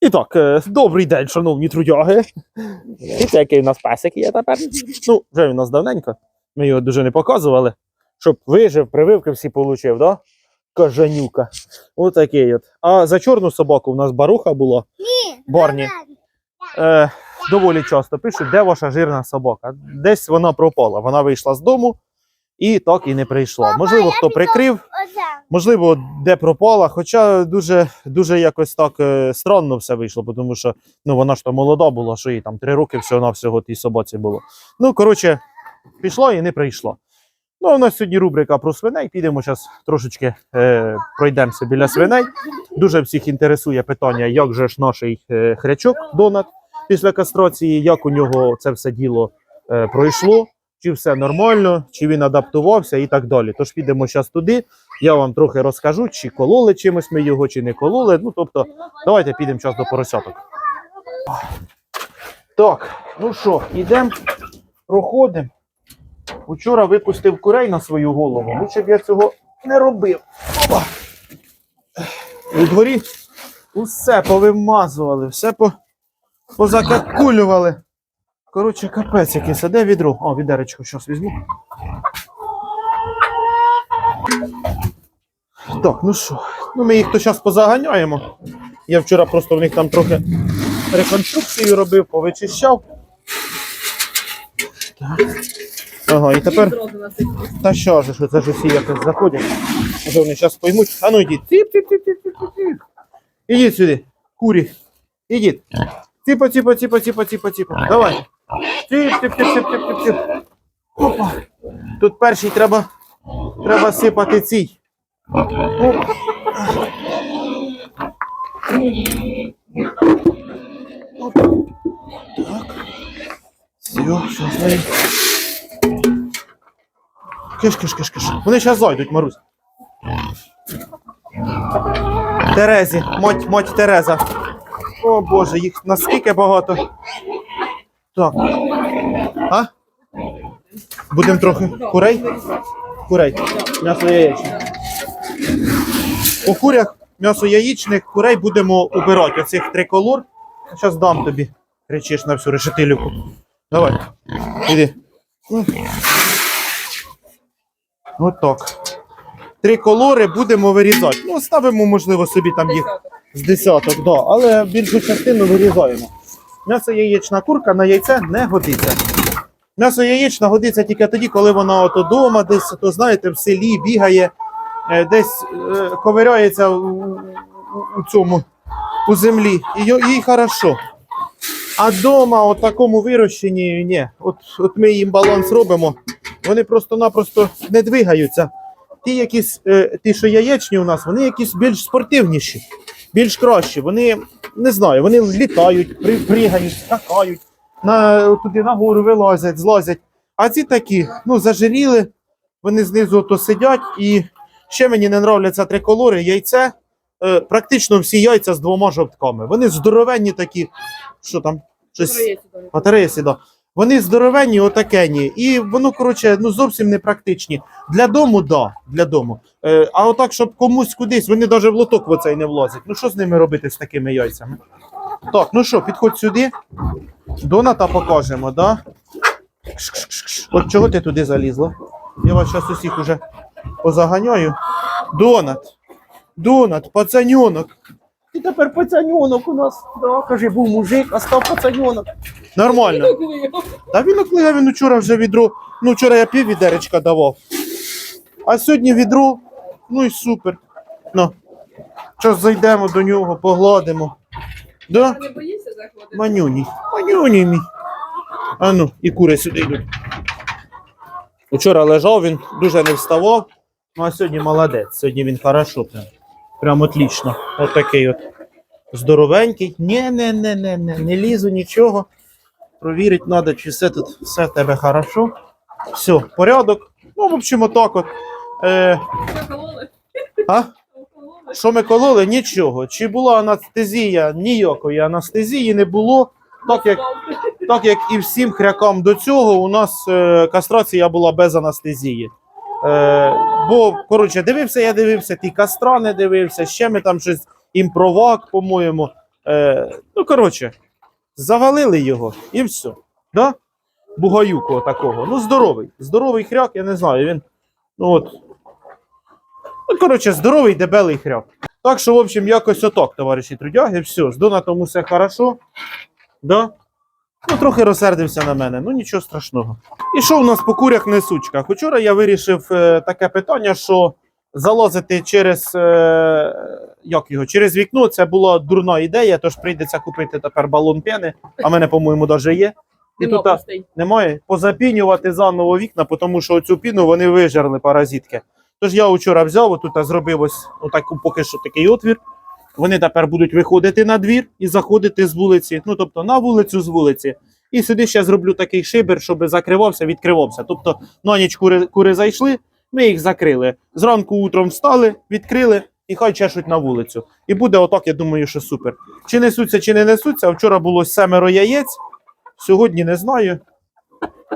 І так, е, добрий день, шановні трудяги. І це який у нас песик є тепер. Ну, вже він у нас давненько. Ми його дуже не показували. Щоб вижив, прививки всі получив, да? Кажанюка. Отакий от. А за чорну собаку у нас баруха була. Барні. Е, доволі часто пишуть, де ваша жирна собака. Десь вона пропала. Вона вийшла з дому і так і не прийшла. Можливо, хто прикрив, можливо, де пропала, хоча дуже, дуже якось так е, странно все вийшло, тому що ну, вона ж то молода була, що їй там три роки всього на всього тій собаці було. Ну, коротше, пішло і не прийшло. Ну, у нас сьогодні рубрика про свиней. Підемо зараз трошечки е, пройдемося біля свиней. Дуже всіх інтересує питання, як же ж наш е, хрячок Донат після кастрації, як у нього це все діло е, пройшло, чи все нормально, чи він адаптувався і так далі. Тож підемо зараз туди. Я вам трохи розкажу, чи кололи чимось ми його, чи не кололи. Ну, тобто, давайте підемо час до поросяток. Так, ну що, йдемо, проходимо. Учора випустив курей на свою голову. Лучше б я цього не робив. Опа. У дворі усе повимазували, все по, позакакулювали. Коротше, капець якийсь. А де відро? О, відеречко зараз візьму. Так, ну що, ну ми їх то зараз позаганяємо. Я вчора просто в них там трохи реконструкцію робив, повичищав. Так. Ага, і тепер. Та що ж, це ж усі якось заходять. Може вони зараз поймуть. А ну йдіть. Ціп, ціп, ціп, ціп, ціп, ціп. Ідіть сюди. Курі. Ідіть. Ціпа, ціпа, ціпа, ціпа, ціпа, ціпа. Давай. Ціп, ціп, ціп, ціп, ціп, ціп. Опа. Тут перший треба, треба сипати цій. Оп. Оп. Так. Все, що з. Киш, киш, киш, киш. Вони зараз зайдуть, Марусь. Терезі, мать, мать Тереза. О Боже, їх наскільки багато. Так. А? Будемо трохи курей? Курей. М'ясо яєчне. По курях м'ясо яєчних курей будемо убирати. Оцих триколор. Зараз дам тобі. Кричиш на всю решетилюку. Давай. Іди. От так. Три колори будемо вирізати. Ну, ставимо, можливо, собі там їх з десяток, да, але більшу частину вирізаємо. М'ясо яєчна курка на яйце не годиться. М'ясо яєчна годиться тільки тоді, коли вона от вдома, десь, то знаєте, в селі бігає, е, десь е, ковиряється у цьому у землі. І їй хорошо. А вдома, от такому вирощенні, ні. От, от ми їм баланс робимо, вони просто-напросто не двигаються. Ті, якісь, е, ті, що яєчні у нас, вони якісь більш спортивніші, більш кращі. Вони не знаю, вони літають, при, пригають, скакають, на, туди нагору вилазять, злазять. А ці такі, ну, зажиріли, вони знизу то сидять. І ще мені не нравляться триколори, яйце. Е, практично всі яйця з двома жовтками. Вони здоровенні такі, що там, щось. Батареї сіда. Вони здоровенні, отакені, і воно, коротше, ну зовсім не практичні. Для дому, да, для дому. Е, а отак, щоб комусь кудись, вони навіть в лоток в оцей не влазять. Ну що з ними робити з такими яйцями? Так, ну що, підходь сюди. Доната покажемо, да? От чого ти туди залізла? Я вас зараз усіх уже позаганяю. Донат. Донат, пацаньонок. І тепер пацаньонок у нас. Да, каже, був мужик, а став пацаньонок. Нормально. Та він оклигав, він вчора вже відро. Ну, вчора я пів відеречка давав. А сьогодні відро. Ну і супер. Ну. Зараз зайдемо до нього, погладимо. Да? Не боїшся заходити? Манюній. Манюній мій. А ну, і кури сюди йдуть. Вчора лежав, він дуже не вставав. Ну а сьогодні молодець. Сьогодні він хорошо. Прям, прям отлично. От такий от здоровенький. Ні, не, не, не, не, не лізу нічого. Провірити треба, чи все тут все в тебе хорошо. Все, порядок. Ну, в общем, отак от. Е, а? Що ми кололи? Нічого. Чи була анестезія? Ніякої анестезії не було. Так як, так як і всім хрякам до цього, у нас е, кастрація була без анестезії. Е, бо, коротше, дивився, я дивився, ті кастра не дивився, ще ми там щось імпровак, по-моєму. Е, ну, коротше, завалили його і все. Да? Бугаюку такого. Ну, здоровий. Здоровий хряк, я не знаю. Він. Ну от. Ну, коротше, здоровий дебелий хряк. Так що, в общем, якось отак, товариші трудяги, все, з Донатом усе хорошо. Да? Ну, трохи розсердився на мене, ну нічого страшного. І що у нас по курях несучках? Учора я вирішив е, таке питання, що залазити через, е, як його, через вікно це була дурна ідея, тож прийдеться купити тепер балон пени, а в мене, по-моєму, навіть є. І Нема тут а, немає позапінювати заново вікна, тому що цю піну вони вижерли паразитки. Тож я вчора взяв, отут а зробив ось отаку поки що такий отвір. Вони тепер будуть виходити на двір і заходити з вулиці, ну тобто на вулицю з вулиці. І сюди ще зроблю такий шибер, щоб закривався, відкривався. Тобто на ніч кури, кури зайшли, ми їх закрили. Зранку утром встали, відкрили і хай чешуть на вулицю. І буде отак, я думаю, що супер. Чи несуться, чи не несуться. Вчора було семеро яєць, сьогодні не знаю.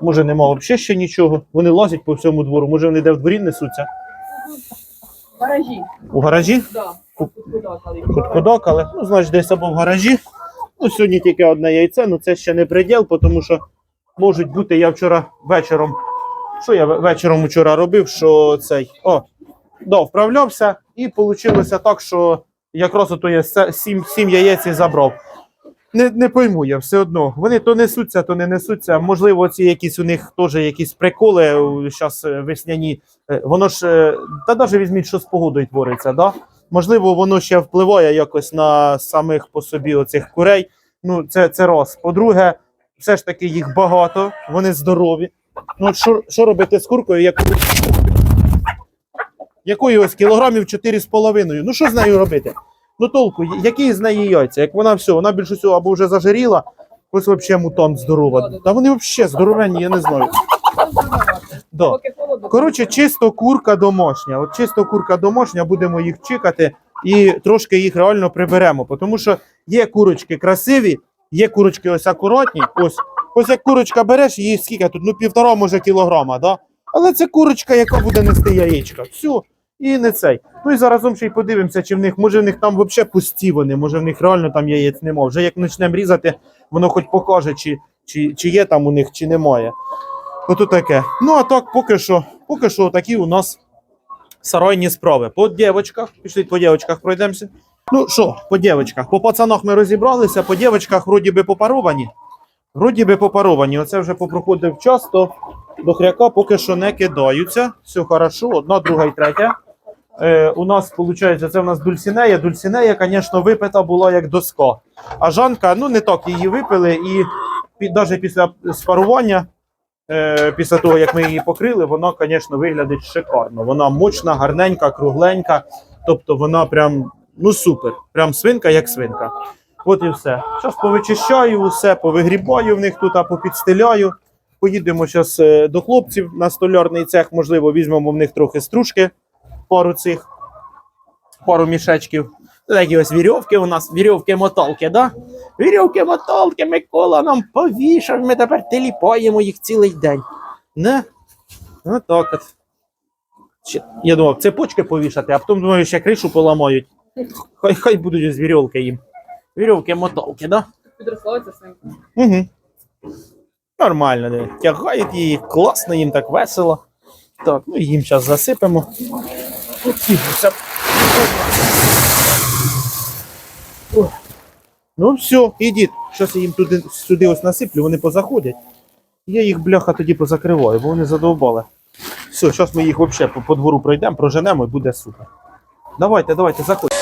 Може, нема взагалі ще нічого. Вони лазять по всьому двору, може вони де в дворі несуться. В гаражі. У гаражі? Да. Ку- Кудок, але ну, значить, десь або в гаражі. Ну, сьогодні тільки одне яйце, ну це ще не приділ, тому що можуть бути, я вчора вечором. Що я вечором вчора робив? Що цей. О, да, вправлявся, і вийшло так, що якраз ото я сім, сім яєць і забрав. Не, не пойму я все одно. Вони то несуться, то не несуться. Можливо, ці якісь у них теж якісь приколи зараз весняні. Е, Воно ж, е, та навіть візьміть, що з погодою твориться, да? Можливо, воно ще впливає якось на самих по собі оцих курей. Ну, це, це раз. По-друге, все ж таки їх багато, вони здорові. Ну, що, що робити з куркою, як... якої ось кілограмів 4,5. Ну, що з нею робити? Ну, толку, які з неї яйця? Як вона все, вона більше всього або вже зажиріла, ось взагалі мутант здорова. Та вони взагалі здоровенні, я не знаю. Да. Поки холодно. Коротше, чисто курка домашня. От чисто курка домашня, будемо їх чекати і трошки їх реально приберемо. Тому що є курочки красиві, є курочки ось акуратні. Ось, ось як курочка береш, її скільки тут? Ну, півтора, може, кілограма, да? Але це курочка, яка буде нести яєчка. Все. І не цей. Ну і заразом ще й подивимося, чи в них, може в них там взагалі пусті вони, може в них реально там яєць нема. Вже як почнемо різати, воно хоч покаже, чи, чи, чи є там у них, чи немає. Ото таке. Ну, а так, поки що, поки що такі у нас сарайні справи. По дівчатках, пішли по дівчатках пройдемося. Ну що, по дівчатках? По пацанах ми розібралися, по дівчатках вроді би попаровані. Вроді би попаровані. Оце вже попроходив час, то до хряка поки що не кидаються. Все хорошо, одна, друга і третя. Е, у нас, виходить, це у нас дульсінея. Дульсінея, звісно, випита була як доска. А Жанка, ну не так її випили, і навіть після спарування після того, як ми її покрили, вона, звісно, виглядить шикарно. Вона мощна, гарненька, кругленька. Тобто вона прям ну супер. Прям свинка як свинка. От і все. Зараз повичищаю усе, повигрібаю в них тут, а попідстеляю. Поїдемо зараз до хлопців на столярний цех, можливо, візьмемо в них трохи стружки, пару цих, пару мішечків. Такі ось вірьовки у нас, вірьовки-моталки, да? Вірьовки-моталки, Микола нам повішав, ми тепер теліпаємо їх цілий день. Не? Отак от. Я думав, цепочки повішати, а потім думаю, ще кришу поламають. Хай, хай будуть з вірьовки їм. Вірьовки-моталки, да? Підросло це. Угу. Нормально, диви. Тягають її, класно, їм так весело. Так, ну їм зараз засипемо. Оціпимося. Ну все, ідіть. Щось я їм туди, сюди ось насиплю, вони позаходять. Я їх бляха тоді позакриваю, бо вони задовбали. Все, зараз ми їх взагалі по, по двору пройдемо, проженемо і буде супер. Давайте, давайте, заходьте.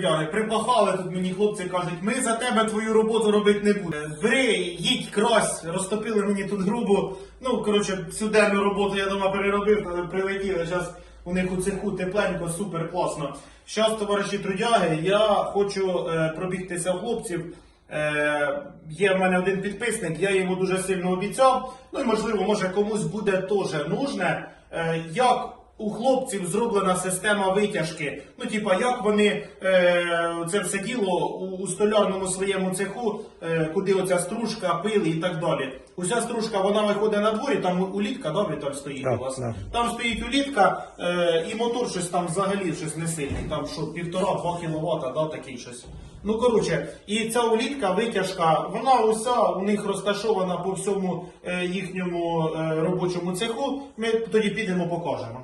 Трудяги, припахали тут мені хлопці кажуть, ми за тебе твою роботу робити не будемо. Бери, їдь, крась, розтопили мені тут грубо. Ну, коротше, всю денну роботу я дома переробив, але прилетіли. Зараз у них у цеху тепленько, супер класно. Зараз, товариші трудяги, я хочу е, пробігтися хлопців. Е, є в мене один підписник, я йому дуже сильно обіцяв. Ну і можливо, може комусь буде теж нужне. Е, як у хлопців зроблена система витяжки. Ну, типа, як вони е, це все діло у, у столярному своєму цеху, е, куди оця стружка, пили і так далі. Уся стружка вона виходить на дворі, там улітка, да, Віталь, стоїть Так, у вас. так. Там стоїть улітка, е, і мотор щось там взагалі щось не сильний. Там що півтора-два кіловата, да, такий щось. Ну коротше, і ця улітка, витяжка, вона уся у них розташована по всьому е, їхньому е, робочому цеху. Ми тоді підемо покажемо.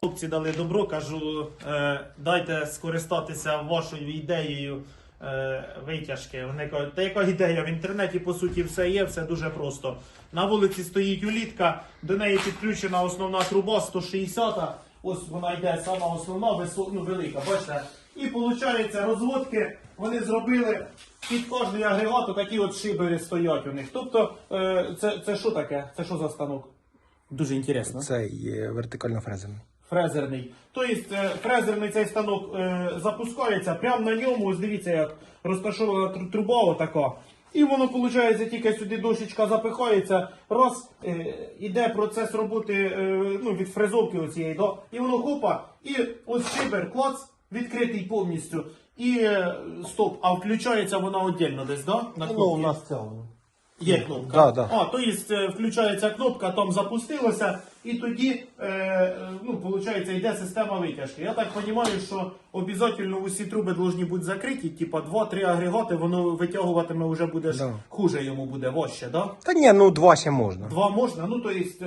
Хлопці дали добро, кажу, е, дайте скористатися вашою ідеєю е, витяжки. Вони кажуть, та яка ідея? В інтернеті по суті все є, все дуже просто. На вулиці стоїть улітка, до неї підключена основна труба 160. Ось вона йде сама основна, висо- ну, велика, бачите. І виходить, розводки вони зробили під кожний агрегат, такі от шибери стоять у них. Тобто, е, це, це що таке? Це що за станок? Дуже інтересно. Це є вертикально фрезерний. Фрезерний. Тобто е, фрезерний цей станок е, запускається, прямо на ньому, ось дивіться, як розташована труба отака. І воно, виходить, тільки сюди дощечка запихається, раз, е, іде процес роботи е, ну, від фрезовки оцієї, да? і воно хопа, і ось шибер, клац, відкритий повністю. І е, стоп, а включається вона віддільно десь, да? На кнопці? цьому. Є кнопка. Да, да. А, то є, е, включається кнопка, там запустилося, і тоді, е, ну, виходить, йде система витяжки. Я так розумію, що обов'язково усі труби повинні бути закриті, типа 2-3 агрегати, воно витягуватиме вже буде ж Да. хуже йому буде важче, да? Та ні, ну два ще можна. Два можна, ну то есть, е,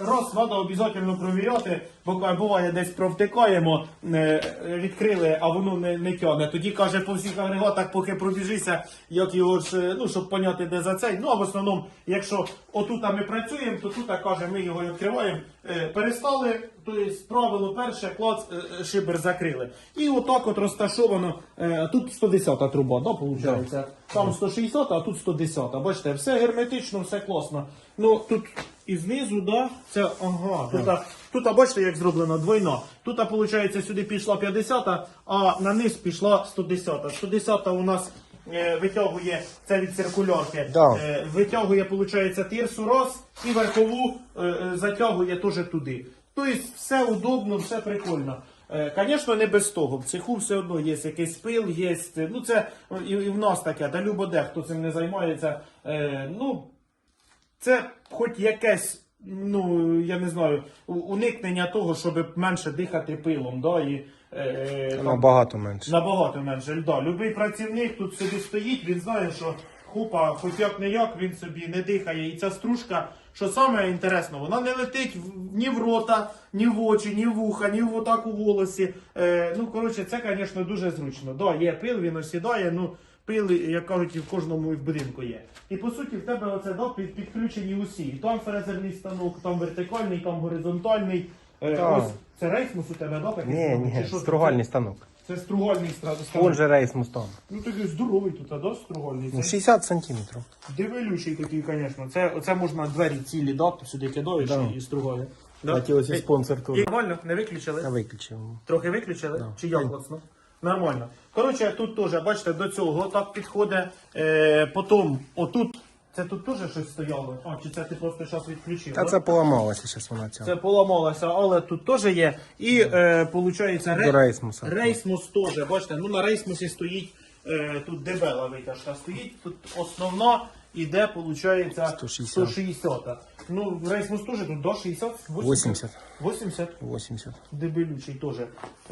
раз треба обов'язково провіряти, бо буває десь провтикаємо, е, відкрили, а воно не, не тягне. Тоді каже по всіх агрегатах, поки пробіжися, як його ж, е, ну щоб поняти, де за цей. Ну а в основному, якщо отут ми працюємо, то тут каже, ми його відкриваємо, перестали, то есть, правило перше, клац, е, е, шибер закрили. І отак от розташовано, е, тут 110 труба, да, виходить? Там 160, а тут 110. Бачите, все герметично, все класно. Ну тут і знизу, да, це ага. Тут, а, тут а, бачите, як зроблено двойно. Тут, виходить, сюди пішла 50, а на низ пішла 110. 110 у нас е, витягує це від циркулярки. Да. Е, витягує, виходить, тирсу раз і верхову е, е, затягує теж туди. Тобто все удобно, все прикольно. Звісно, не без того. В цеху все одно є якийсь пил, є. Ну це і, і в нас таке, да любо де, хто цим не займається. Е, ну, це хоч якесь, ну я не знаю, уникнення того, щоб менше дихати пилом. Да, і, е, там, Набагато менше. Набагато менше. Да. Любий працівник тут собі стоїть, він знає, що хупа, хоч як не як, він собі не дихає. І ця стружка, що саме інтересно, вона не летить в- ні в рота, ні в очі, ні в вуха, ні в отак у волосі. Е, ну, коротше, це, звісно, дуже зручно. Да, є пил, він осідає, ну. Пили, як кажуть, і в кожному і в будинку є. І по суті, в тебе оце да, під, підключені усі. І Там фрезерний станок, там вертикальний, там горизонтальний. Е, Так. ось це рейсмус у тебе, да, такий? Ні, ні, Чи що це? стругальний станок. Це стругальний стра- станок. Он же рейс мустан. Ну такий здоровий тут, а да, стругальний. Ну, Це 60 сантиметрів. дивилючий такий, звісно. Це, це можна двері цілі дати, сюди кидаєш Да. і. Кстати, ось і спонсор І тут. нормально, не виключили? Я виключив. Трохи виключили? Да. Чи як класно? Нормально. Коротше, тут теж, бачите, до цього так підходить. Е, потім, отут, це тут теж щось стояло. А, чи це ти просто зараз відключив? Та да? це поламалося зараз вона ця. Це поламалося, але тут теж є. І е, виходить, До рейсмуса. Рейсмус теж. Бачите, ну на рейсмусі стоїть е, тут дебела витяжка стоїть. Тут основна іде, виходить, 160. 160. Ну, рейсмус теж тут до 60, 80. 80. 80. Дебелючий теж.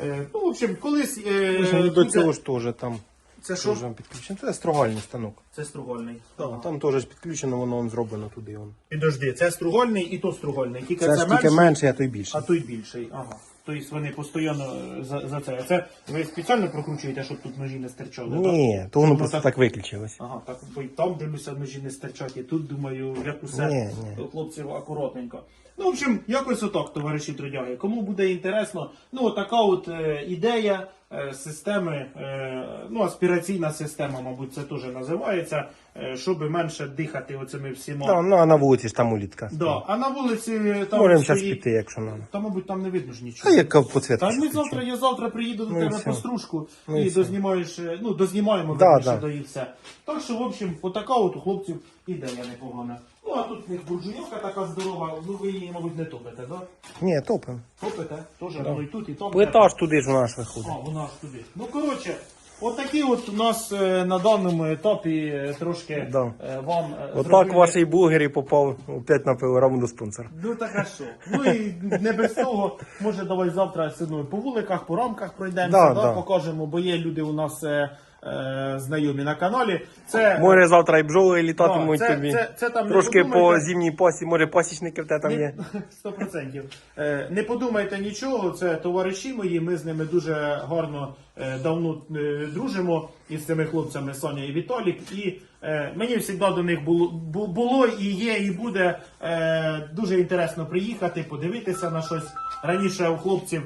Е, ну, в общем, колись. Е, Ну, до цього ж теж там Це що? теж підключено. Це стругальний станок. Це стругольний. А Там теж підключено, воно он зроблено туди. Он. Підожди, це стругольний і то стругольний. Тільки Це це, ж тільки менше, менше, а то й більше. а той більший. Ага. Тобто вони постійно е, за, за це. А це ви спеціально прокручуєте, щоб тут ножі не стирчали? так? Ні, то воно просто так- так виключилось. Ага, так бо й там дивлюся, ножі не стирчать, і тут думаю, як усе Ні, ні. хлопців акуратненько. Ну, в общем, якось отак, товариші трудяги. Кому буде інтересно, ну, така от е, ідея е, системи, е, ну, аспіраційна система, мабуть, це теж називається, е, щоб менше дихати оцими всіма. Да, ну а на вулиці ж там улітка. Да. А на вулиці там Можемо зараз стоїть- піти, якщо надо. Та, мабуть, там не видно ж нічого. А яка поцвітка? Та ми завтра, я завтра приїду до Ну і тебе все. по стружку Ну і і все. дознімаєш, е, ну, дознімаємо Да, да. да. і все. Так що, в общем, отака от у хлопців ідея непогана. Ну, а тут в них буржуйовка така здорова, ну ви її, мабуть, не топите, да? Ні, топим. Топите? Теж воно і тут, і там. Плита ж туди ж у нас виходить. А, вона ж туди. Ну, коротше, отакі от у нас е, на даному етапі е, трошки Да. е, вам е, Отак зробили- ваш і попав опять на пилораму до спонсора. Ну так а що? Ну і не без того, може давай завтра все по вуликах, по рамках пройдемося, Да, да, да. покажемо, бо є люди у нас е, е, знайомі на каналі. Це, Може завтра і бджоли літатимуть це- тобі. це- це там не Трошки подумайте. по зимній пасі, може пасічники в тебе там є. Сто процентів. Е, Не подумайте нічого, це товариші мої, ми з ними дуже гарно е, давно е, дружимо із цими хлопцями Соня і Віталік. І е, мені завжди до них було, бу- було і є, і буде е, дуже інтересно приїхати, подивитися на щось. Раніше у хлопців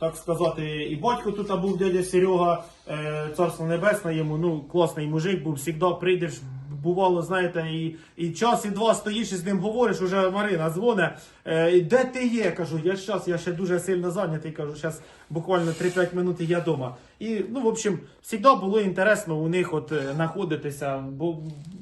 так сказати, і батько тут був дядя Серега, е, царство небесне йому, ну, класний мужик був, завжди прийдеш, бувало, знаєте, і, і час, і два стоїш і з ним говориш, уже Марина дзвоне, е, де ти є? Кажу, я щас, я ще дуже сильно зайнятий, кажу, зараз буквально 3-5 минут я вдома. І, ну, в общем, завжди було інтересно у них от е, знаходитися, бо,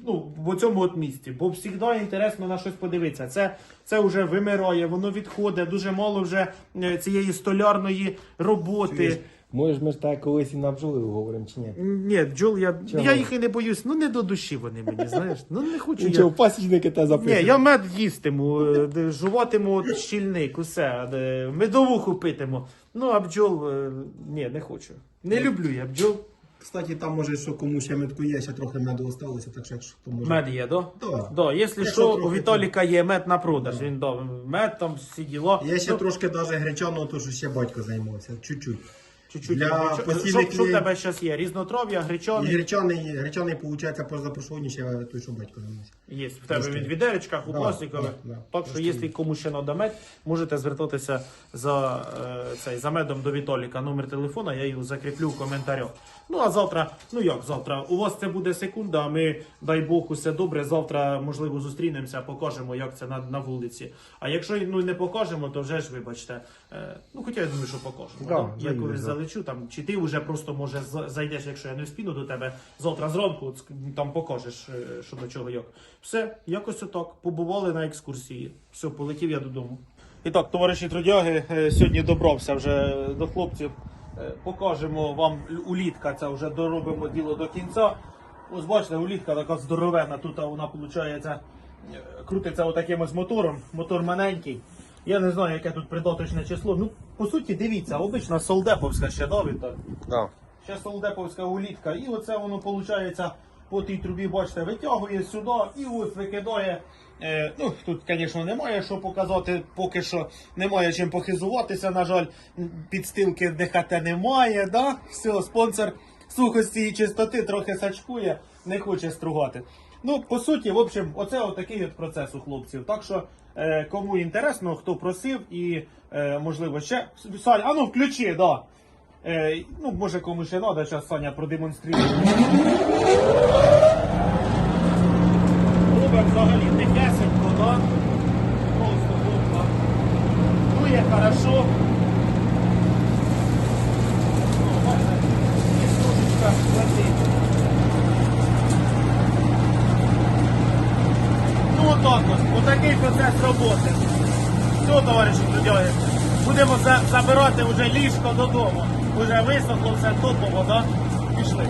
ну, в цьому от місці, бо завжди інтересно на щось подивитися. Це, це вже вимирає, воно відходить, дуже мало вже е, цієї столярної роботи. Може, ми ж так колись і на бджоли говоримо, чи ні? Ні, бджол, я, Чого? я їх і не боюсь. Ну не до душі вони мені, знаєш. Ну не хочу я. Нічого, пасічники тебе Ні, я мед їстиму, е, жуватиму щільник, усе, медовуху питиму. Ну, а бджол, е, ні, не хочу. Не люблю я бджол. Кстати, там може, що кому ще медку є, ще трохи меду осталося, так що якщо хто може. Мед є, да? Да. Да, якщо Якщо що, у трохи, Віталіка є мед на продаж. Він да, мед там всі діла. Є ще Ну, трошки навіть гречаного, то що ще батько займався. Чуть-чуть. Чуть-чуть. для постійних що, в тебе зараз є? Різнотрав'я, І гречаний. гречаний, виходить, позапрошлого ще той, що батько займався. Є в тебе від відеречках у Да, пластикових. да, да. Так що, якщо кому ще надо мед, можете звертатися за, е, цей, за медом до Віталіка. Номер телефона, я його закріплю в коментарях. Ну а завтра, ну як завтра? У вас це буде секунда, а ми, дай Бог, усе добре. Завтра, можливо, зустрінемося, покажемо, як це на, на вулиці. А якщо ну, не покажемо, то вже ж вибачте. Е, ну, хоча я думаю, що покажемо. Да, да? Я заїдеш, колись да. Залечу, там, чи ти вже просто може зайдеш, якщо я не вспіну до тебе завтра зранку, там покажеш, е, що до чого як. Все, якось отак. Побували на екскурсії. Все, полетів я додому. І так, товариші трудяги, е, сьогодні добрався вже до хлопців. Е, Покажемо вам улітка, це вже доробимо діло до кінця. Ось бачите, улітка така здоровена, тут вона виходить, крутиться отаким ось мотором. Мотор маленький. Я не знаю, яке тут придаточне число. Ну, по суті, дивіться, обична солдеповська ще Віталій? Да. Ще солдеповська улітка. І оце воно виходить по тій трубі, бачите, витягує сюди і ось викидає. Е, ну, тут, звісно, немає що показати, поки що немає чим похизуватися, на жаль, підстилки ДХТ немає. Да? Все, спонсор сухості і чистоти трохи сачкує, не хоче стругати. Ну, по суті, в общем, оце отакий от процес у хлопців. Так що, кому інтересно, хто просив і, е, можливо, ще. Саня, а ну включи, да. Е, ну, може комусь ще треба, зараз Саня продемонструє. Робить взагалі тихесенько, да? Просто бомба. є хорошо. Ну, бачите, є трошечка летить. Ну отак ось, отакий процес роботи. Все, товариші трудяги. Будемо за- забирати вже ліжко додому. Уже висохло все топово, вода. Пішли.